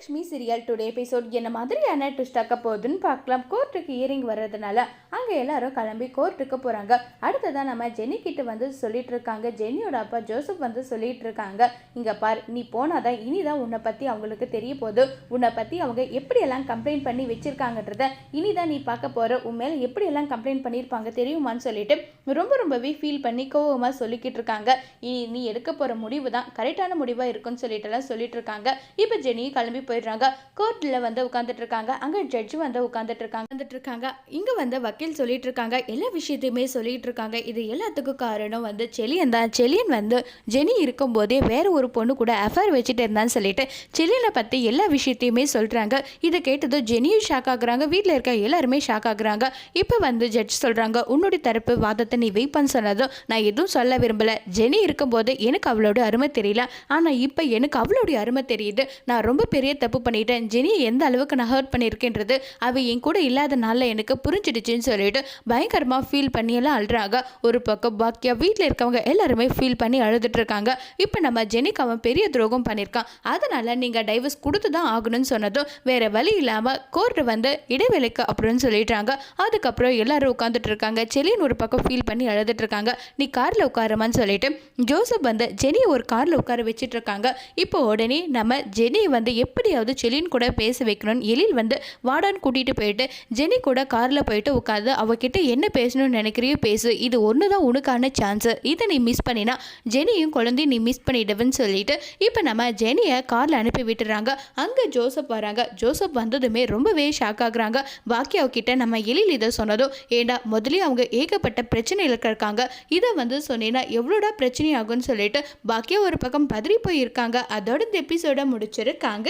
Mahalakshmi serial today episode என்ன மாதிரியான twist ஆக்க போகுதுன்னு பார்க்கலாம். கோர்ட்டுக்கு இயரிங் வர்றதுனால அங்கே எல்லாரும் கிளம்பி கோர்ட்டுக்கு போகிறாங்க அடுத்ததான் நம்ம ஜெனி கிட்ட வந்து சொல்லிட்டு இருக்காங்க. ஜெனியோட அப்பா ஜோசப் வந்து சொல்லிட்டு இருக்காங்க. இங்கே பார் நீ போனாதான் இனிதான் உன்னை பற்றி அவங்களுக்கு தெரிய போகுது. உன்னை பற்றி அவங்க எப்படியெல்லாம் கம்ப்ளைண்ட் பண்ணி வச்சிருக்காங்கன்றத இனிதான் நீ பார்க்க போகிற உன் மேலே எப்படியெல்லாம் கம்ப்ளைண்ட் பண்ணியிருப்பாங்க தெரியுமான்னு சொல்லிட்டு ரொம்ப ரொம்பவே ஃபீல் பண்ணி கோவமாக சொல்லிக்கிட்டு இருக்காங்க. இனி நீ எடுக்க போகிற முடிவு தான் கரெக்டான முடிவாக இருக்குன்னு சொல்லிட்டுலாம் சொல்லிட்டு இருக்காங்க. இப்போ ஜெனி கிளம்பி போயிடுறாங்க. கோர்ட்டில் வந்து உட்காந்துட்டு இருக்காங்க அங்கே ஜட்ஜ் வந்து உட்காந்துட்டு இருக்காங்க வந்துட்டு இருக்காங்க இங்கே வந்து வக்கீல் சொல்லிட்டு இருக்காங்க எல்லா விஷயத்தையுமே சொல்லிட்டு இருக்காங்க இது எல்லாத்துக்கும் காரணம் வந்து செலியன் தான். செலியன் வந்து ஜெனி இருக்கும்போதே வேற ஒரு பொண்ணு கூட அஃபேர் வச்சுட்டு இருந்தான்னு சொல்லிட்டு செலியனை பற்றி எல்லா விஷயத்தையுமே சொல்கிறாங்க இதை கேட்டதும் ஜெனியும் ஷாக் ஆகுறாங்க. வீட்டில் இருக்க எல்லாருமே ஷாக் ஆகுறாங்க. இப்போ வந்து ஜட்ஜ் சொல்கிறாங்க உன்னுடைய தரப்பு வாதத்தை நீ வெயிட் பண்ண சொன்னதும் நான் எதுவும் சொல்ல விரும்பல. ஜெனி இருக்கும்போது எனக்கு அவளோட அருமை தெரியல. ஆனால் இப்போ எனக்கு அவளுடைய அருமை தெரியுது. நான் ரொம்ப பெரிய தப்பு பண்ணிட்டேன். ஜெனியை எந்த அளவுக்கு நான் ஹர்ட் பண்ணியிருக்கேன்றது அவள் என் கூட இல்லாத நாளில் எனக்கு புரிஞ்சிடுச்சுன்னு சொல்லிட்டு பயங்கரமாக ஃபீல் பண்ணி எல்லாம் அழுறாங்க. ஒரு பக்கம் பாக்கியா வீட்டில் இருக்கவங்க எல்லாருமே ஃபீல் பண்ணி அழுதுட்டு இருக்காங்க இப்போ நம்ம ஜெனிக்கு அவன் பெரிய துரோகம் பண்ணியிருக்கான். அதனால் நீங்கள் டைவர்ஸ் கொடுத்து தான் ஆகணும்னு சொன்னதும் வேறு வழி இல்லாமல் கோர்ட்டு வந்து இடைவேளைக்கு அப்படின்னு சொல்லிட்டாங்க. அதுக்கப்புறம் எல்லாரும் உட்காந்துட்டு இருக்காங்க செலின்னு ஒரு பக்கம் ஃபீல் பண்ணி அழுதுட்டு இருக்காங்க நீ காரில் உட்காரமான்னு சொல்லிட்டு ஜோசப் வந்து ஜெனியை ஒரு காரில் உட்கார வச்சுட்டு இருக்காங்க இப்போ உடனே நம்ம ஜெனி வந்து எப்படி எப்படியாவது செலின் கூட பேச வைக்கணும்னு எழில் வந்து வாடான்னு கூட்டிகிட்டு போயிட்டு ஜெனி கூட காரில் போயிட்டு உட்காந்து அவகிட்ட என்ன பேசணும்னு நினைக்கிறியோ பேசு இது ஒன்று தான் உனக்கான சான்ஸு இதை நீ மிஸ் பண்ணினா ஜெனியும் குழந்தையும் நீ மிஸ் பண்ணிடுவேன்னு சொல்லிட்டு இப்போ நம்ம ஜெனியை காரில் அனுப்பி விட்டுறாங்க. அங்கே ஜோசப் வராங்க. ஜோசப் வந்ததுமே ரொம்பவே ஷாக் ஆகுறாங்க. பாக்கியா கிட்ட நம்ம எழில் இதை சொன்னதும் ஏண்டா முதலே அவங்க ஏகப்பட்ட பிரச்சனையில் இருக்காங்க. இதை வந்து சொன்னீங்கன்னா எவ்வளோடா பிரச்சனை ஆகும்னு சொல்லிட்டு பாக்கியா ஒரு பக்கம் பதறி போயிருக்காங்க. அதோட இந்த எபிசோட முடிச்சிருக்காங்க.